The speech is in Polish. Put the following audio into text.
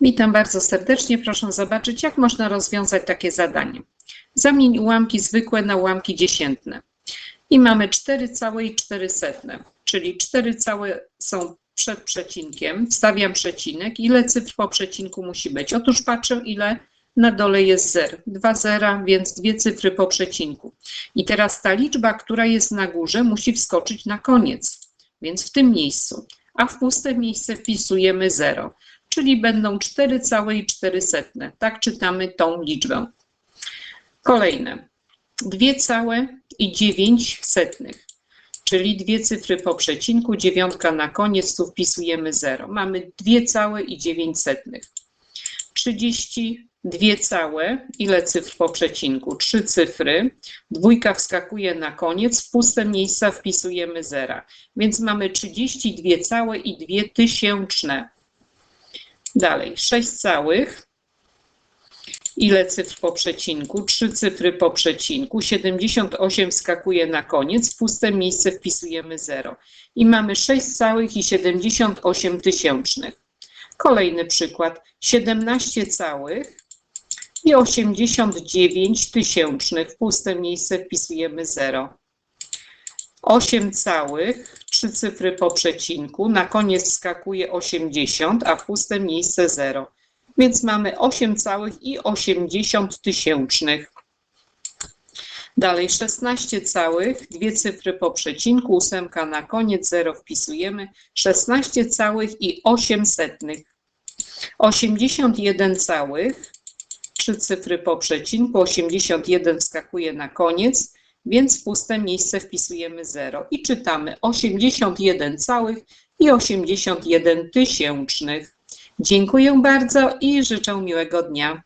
Witam bardzo serdecznie. Proszę zobaczyć, jak można rozwiązać takie zadanie. Zamień ułamki zwykłe na ułamki dziesiętne. I mamy 4 całe i 4 setne, czyli 4 całe są przed przecinkiem. Wstawiam przecinek. Ile cyfr po przecinku musi być? Otóż patrzę, ile na dole jest zer. Dwa zera, więc dwie cyfry po przecinku. I teraz ta liczba, która jest na górze, musi wskoczyć na koniec, więc w tym miejscu. A w puste miejsce wpisujemy 0 czyli będą 4 całe i 4 setne. Tak czytamy tą liczbę. Kolejne. 2 całe i 9 setnych, czyli dwie cyfry po przecinku, dziewiątka na koniec, tu wpisujemy 0. Mamy 2 całe i 9 setnych. 32 całe, ile cyfr po przecinku? 3 cyfry. Dwójka wskakuje na koniec, w puste miejsca wpisujemy 0. Więc mamy 32 całe i 2 tysięczne. Dalej, 6 całych. Ile cyfr po przecinku? 3 cyfry po przecinku. 78 wskakuje na koniec. W puste miejsce wpisujemy 0. I mamy 6 całych i 78 tysięcznych. Kolejny przykład. 17 całych i 89 tysięcznych. W puste miejsce wpisujemy 0. 8 całych, 3 cyfry po przecinku, na koniec wskakuje 80, a w puste miejsce 0. Więc mamy 8 całych i 80 tysięcznych. Dalej 16 całych, dwie cyfry po przecinku, ósemka na koniec, 0 wpisujemy, 16 całych i 8 setnych. 81 całych, trzy cyfry po przecinku, 81 wskakuje na koniec, więc w puste miejsce wpisujemy 0 i czytamy 81 całych i 81 tysięcznych. Dziękuję bardzo i życzę miłego dnia.